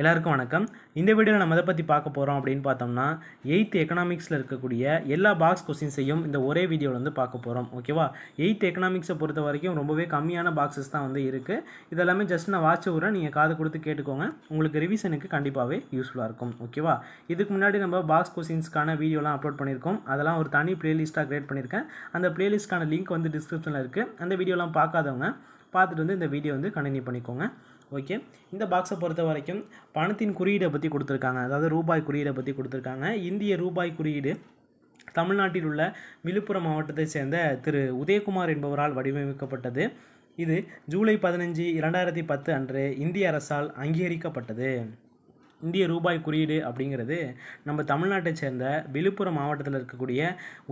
எல்லாருக்கும் வணக்கம். இந்த வீடியோவில் நம்ம எதை பற்றி பார்க்க போகிறோம் அப்படின்னு பார்த்தோம்னா எயித் எக்கனாமிக்ஸில் இருக்கக்கூடிய எல்லா பாக்ஸ் கொஸ்டின்ஸையும் இந்த ஒரே வீடியோவில் வந்து பார்க்க போகிறோம் ஓகேவா எயித் எக்கனாமிக்ஸை பொறுத்த வரைக்கும் ரொம்பவே கம்மியான பாக்ஸஸ் தான் வந்து இருக்குது இதெல்லாமே ஜஸ்ட் நான் வாட்ச் விட்றேன். நீங்கள் காது கொடுத்து கேட்டுக்கோங்க. உங்களுக்கு ரிவிஷனுக்கு கண்டிப்பாகவே யூஸ்ஃபுல்லாக இருக்கும். ஓகேவா இதுக்கு முன்னாடி நம்ம பாக்ஸ் கொஸ்டின்ஸ்க்கான வீடியோலாம் அப்லோட் பண்ணியிருக்கோம். அதெல்லாம் ஒரு தனி ப்ளேலிஸ்ட்டாக க்ரியேட் பண்ணியிருக்கேன். அந்த பிளேலிஸ்ட்கான லிங்க் வந்து டிஸ்கிரிப்ஷனில் இருக்குது அந்த வீடியோலாம் பார்க்காதவங்க பார்த்துட்டு வந்து இந்த வீடியோ வந்து கண்டினியூ பண்ணிக்கோங்க. ஓகே இந்த பாக்ஸை பொறுத்த வரைக்கும் பணத்தின் குறியீடை பற்றி கொடுத்துருக்காங்க. அதாவது ரூபாய் குறியீடை பற்றி கொடுத்துருக்காங்க. இந்திய ரூபாய் குறியீடு தமிழ்நாட்டில் உள்ள விழுப்புரம் மாவட்டத்தை சேர்ந்த திரு உதயகுமார் என்பவரால் வடிவமைக்கப்பட்டது. இது ஜூலை பதினஞ்சு இரண்டாயிரத்தி பத்து அன்று இந்திய அரசால் அங்கீகரிக்கப்பட்டது. இந்திய ரூபாய் குறியீடு அப்படிங்கிறது நம்ம தமிழ்நாட்டை சேர்ந்த விழுப்புரம் மாவட்டத்தில் இருக்கக்கூடிய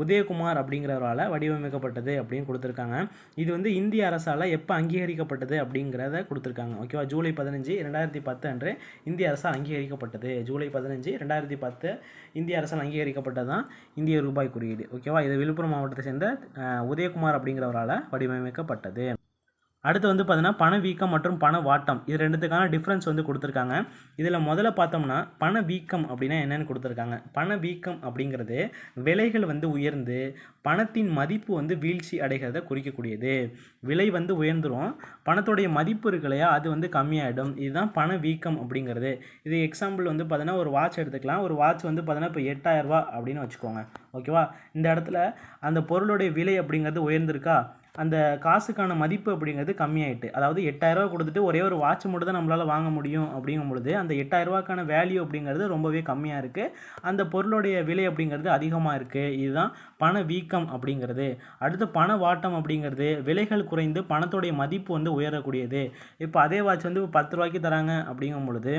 உதயகுமார் அப்படிங்கிறவரால் வடிவமைக்கப்பட்டது அப்படின்னு கொடுத்துருக்காங்க. இது வந்து இந்திய அரசால் எப்போ அங்கீகரிக்கப்பட்டது அப்படிங்கிறத கொடுத்துருக்காங்க. ஓகேவா ஜூலை பதினஞ்சு ரெண்டாயிரத்தி பத்து அன்று இந்திய அரசால் அங்கீகரிக்கப்பட்டது. ஜூலை பதினஞ்சு ரெண்டாயிரத்தி பத்து இந்திய அரசால் அங்கீகரிக்கப்பட்டது தான் இந்திய ரூபாய் குறியீடு. ஓகேவா இது விழுப்புரம் மாவட்டத்தை சேர்ந்த உதயகுமார் அப்படிங்கிறவரால் வடிவமைக்கப்பட்டது. அடுத்து வந்து பார்த்தீங்கன்னா பணவீக்கம் மற்றும் பண வாட்டம். இது ரெண்டுத்துக்கான டிஃப்ரென்ஸ் வந்து கொடுத்துருக்காங்க. இதில் முதல்ல பார்த்தோம்னா பணவீக்கம் அப்படின்னா என்னென்னு கொடுத்துருக்காங்க. பணவீக்கம் அப்படிங்கிறது விலைகள் வந்து உயர்ந்து பணத்தின் மதிப்பு வந்து வீழ்ச்சி அடைகிறத குறிக்கக்கூடியது. விலை வந்து உயர்ந்துடும் பணத்தோடைய மதிப்பு இருக்கு இல்லையா அது வந்து கம்மியாகிடும் இதுதான் பணவீக்கம் அப்படிங்கிறது. இது எக்ஸாம்பிள் வந்து பார்த்தீங்கன்னா ஒரு வாட்ச் எடுத்துக்கலாம். ஒரு வாட்ச் வந்து பார்த்தீங்கன்னா இப்போ எட்டாயிரரூபா அப்படின்னு வச்சுக்கோங்க. ஓகேவா? இந்த இடத்துல அந்த பொருளுடைய விலை அப்படிங்கிறது உயர்ந்திருக்கா? அந்த காசுக்கான மதிப்பு அப்படிங்கிறது கம்மியாயிட்டு அதாவது எட்டாயிரரூவா கொடுத்துட்டு ஒரே ஒரு வாட்ச் மட்டும் தான் நம்மளால் வாங்க முடியும் அப்படிங்கும் பொழுது அந்த எட்டாயிரரூவாக்கான வேல்யூ அப்படிங்கிறது ரொம்பவே கம்மியாக இருக்குது அந்த பொருளுடைய விலை அப்படிங்கிறது அதிகமாக இருக்குது இதுதான் பண வீக்கம் அப்படிங்கிறது. அடுத்து பண வாட்டம் அப்படிங்கிறது விலைகள் குறைந்து பணத்தோடைய மதிப்பு வந்து உயரக்கூடியது. இப்போ அதே வாட்ச் வந்து பத்து ரூபாய்க்கு தராங்க அப்படிங்கும் பொழுது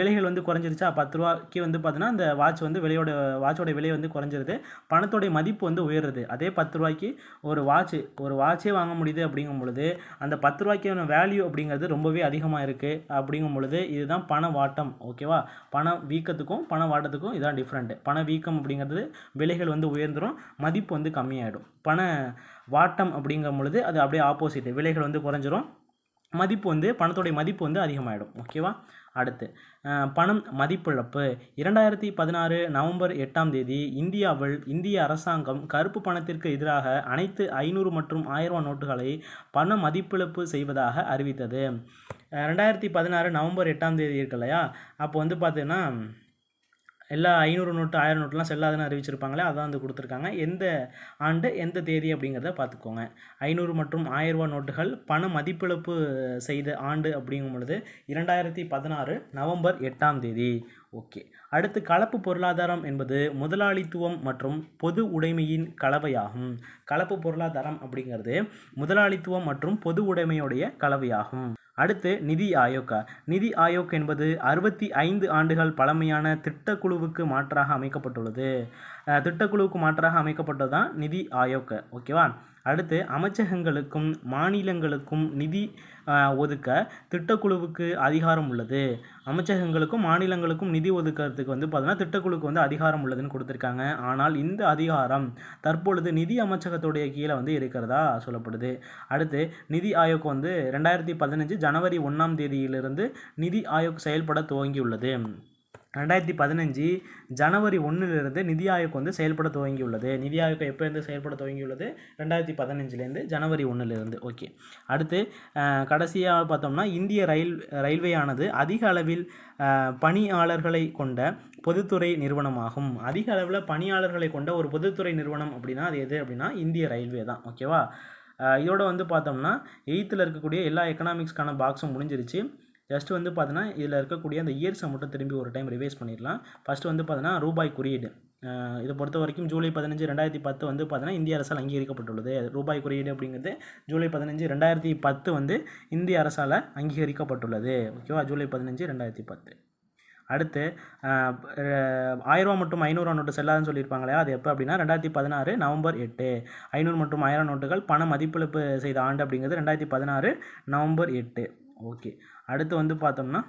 விலைகள் வந்து குறைஞ்சிருச்சா? பத்து ரூபாய்க்கு வந்து பார்த்தீங்கன்னா அந்த வாட்ச் வந்து விலையோட வாட்சோட விலை வந்து குறைஞ்சிருது. பணத்தோடைய மதிப்பு வந்து உயருது. அதே பத்து ரூபாய்க்கு ஒரு வாட்ச் ஒரு வாட்சே வாங்க முடியுது அப்படிங்கும் பொழுது அந்த பத்து ரூபாய்க்கான வேல்யூ அப்படிங்கிறது ரொம்பவே அதிகமாக இருக்குது அப்படிங்கும் பொழுது இதுதான் பண வாட்டம் ஓகேவா பண வீக்கத்துக்கும் பண வாட்டத்துக்கும் இதான் டிஃப்ரெண்ட்டு பண வீக்கம் அப்படிங்கிறது விலைகள் வந்து உயர்ந்துடும் மதிப்பு வந்து கம்மியாயிடும். பண வாட்டம் அப்படிங்கும் பொழுது அது அப்படியே ஆப்போசிட் விலைகள் வந்து குறைஞ்சிரும். மதிப்பு வந்து பணத்தோடைய மதிப்பு வந்து அதிகமாகிடும் ஓகேவா? அடுத்து பணம் மதிப்பிழப்பு. இரண்டாயிரத்தி பதினாறு நவம்பர் எட்டாம் தேதி இந்தியாவில் இந்திய அரசாங்கம் கருப்பு பணத்திற்கு எதிராக அனைத்து ஐநூறு மற்றும் ஆயிரம் ரூபாய் நோட்டுகளை பண மதிப்பிழப்பு செய்வதாக அறிவித்தது. ரெண்டாயிரத்தி பதினாறு நவம்பர் எட்டாம் தேதி இருக்கு இல்லையா? அப்போ வந்து பார்த்தீங்கன்னா எல்லா ஐநூறு நோட்டு ஆயிரம் நோட்டுலாம் செல்லாதுன்னு அறிவிச்சிருப்பாங்களே அதான் வந்து கொடுத்துருக்காங்க. எந்த ஆண்டு எந்த தேதி அப்படிங்கிறத பார்த்துக்கோங்க. ஐநூறு மற்றும் ஆயிரம் ரூபாய் நோட்டுகள் பண மதிப்பிழப்பு செய்த ஆண்டு அப்படிங்கும் பொழுது இரண்டாயிரத்தி பதினாறு நவம்பர் எட்டாம் தேதி. ஓகே. அடுத்து கலப்பு பொருளாதாரம் என்பது முதலாளித்துவம் மற்றும் பொது உடைமையின் கலவையாகும். கலப்பு பொருளாதாரம் அப்படிங்கிறது முதலாளித்துவம் மற்றும் பொது உடைமையுடைய கலவையாகும். அடுத்து நிதி ஆயோக். நிதி ஆயோக் என்பது அறுபத்தி ஐந்து ஆண்டுகள் பழமையான திட்டக்குழுவுக்கு மாற்றாக அமைக்கப்பட்டுள்ளது. திட்டக்குழுவுக்கு மாற்றாக அமைக்கப்பட்டது தான் நிதி ஆயோக். ஓகேவா? அடுத்து அமைச்சகங்களுக்கும் மாநிலங்களுக்கும் நிதி ஒதுக்க திட்டக்குழுவுக்கு அதிகாரம் உள்ளது. அமைச்சகங்களுக்கும் மாநிலங்களுக்கும் நிதி ஒதுக்கிறதுக்கு வந்து பார்த்தீங்கன்னா திட்டக்குழுக்கு வந்து அதிகாரம் உள்ளதுன்னு கொடுத்துருக்காங்க. ஆனால் இந்த அதிகாரம் தற்பொழுது நிதி அமைச்சகத்துடைய கீழே வந்து இருக்கிறதா சொல்லப்படுது. அடுத்து நிதி ஆயோக் வந்து ரெண்டாயிரத்தி பதினஞ்சு ஜனவரி ஒன்றாம் தேதியிலிருந்து நிதி ஆயோக் செயல்பட துவங்கியுள்ளது. ரெண்டாயிரத்தி பதினஞ்சு ஜனவரி ஒன்றிலிருந்து நிதி ஆயோக் வந்து செயல்பட துவங்கியுள்ளது. நிதி ஆயோக் எப்போருந்து செயல்பட துவங்கியுள்ளது? ரெண்டாயிரத்தி பதினஞ்சுலேருந்து ஜனவரி ஒன்றிலிருந்து ஓகே. அடுத்து கடைசியாக பார்த்தோம்னா இந்திய ரயில் ரயில்வேயானது அதிக அளவில் பணியாளர்களை கொண்ட பொதுத்துறை நிறுவனமாகும். அதிக அளவில் பணியாளர்களை கொண்ட ஒரு பொதுத்துறை நிறுவனம் அப்படின்னா அது எது அப்படின்னா இந்திய ரயில்வே தான். ஓகேவா? இதோட வந்து பார்த்தோம்னா எயித்தில் இருக்கக்கூடிய எல்லா எக்கனாமிக்ஸ்க்கான பாக்ஸும் முடிஞ்சிருச்சு. ஜஸ்ட் வந்து பார்த்தீங்கன்னா இதில் இருக்கக்கூடிய அந்த இயர்ஸை மட்டும் திரும்பி ஒரு டைம் ரிவைஸ் பண்ணிடலாம். ஃபஸ்ட்டு வந்து பார்த்தீங்கன்னா ரூபாய் குறியீடு. இதை பொறுத்த வரைக்கும் ஜூலை பதினஞ்சு ரெண்டாயிரத்தி பத்து வந்து பார்த்தீங்கன்னா இந்திய அரசால் அங்கீகரிக்கப்பட்டுள்ளது. ரூபாய் குறியீடு அப்படிங்கிறது ஜூலை பதினஞ்சு ரெண்டாயிரத்தி பத்து வந்து இந்திய அரசால் அங்கீகரிக்கப்பட்டுள்ளது. ஓகேவா? ஜூலை பதினஞ்சு ரெண்டாயிரத்தி பத்து. அடுத்து ஆயிரரூவா ஆயிரம் மற்றும் ஐநூறுரூவா நோட்டு செல்லாதுன்னு சொல்லியிருப்பாங்களே அது எப்போ அப்படின்னா ரெண்டாயிரத்தி பதினாறு நவம்பர் எட்டு. ஐநூறு மற்றும் ஆயிரம் நோட்டுகள் பண மதிப்பிழப்பு செய்த ஆண்டு அப்படிங்கிறது ரெண்டாயிரத்தி பதினாறு நவம்பர் எட்டு. ஓகே. அடுத்து வந்து பார்த்தோம்னா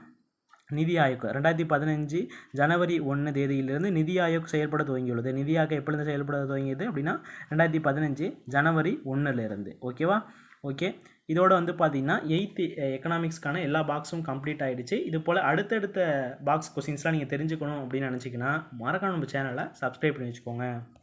நிதி ஆயோக். ரெண்டாயிரத்தி பதினஞ்சு ஜனவரி ஒன்று தேதியிலிருந்து நிதி ஆயோக் செயல்பட துவங்கியுள்ளது. நிதி ஆயோக் எப்பொழுது செயல்பட துவங்கியது அப்படின்னா ரெண்டாயிரத்தி பதினஞ்சு ஜனவரி ஒன்றுலேருந்து ஓகேவா? ஓகே. இதோட வந்து பார்த்தீங்கன்னா எயித்து எக்கனாமிக்ஸ்க்கான எல்லா பாக்ஸும் கம்ப்ளீட் ஆகிடுச்சு இது போல் அடுத்தடுத்த பாக்ஸ் கொஸ்டின்ஸ்லாம் நீங்கள் தெரிஞ்சுக்கணும் அப்படின்னு நினச்சிங்கன்னா மறக்காம நம்ம சேனலை சப்ஸ்கிரைப் பண்ணி வச்சுக்கோங்க.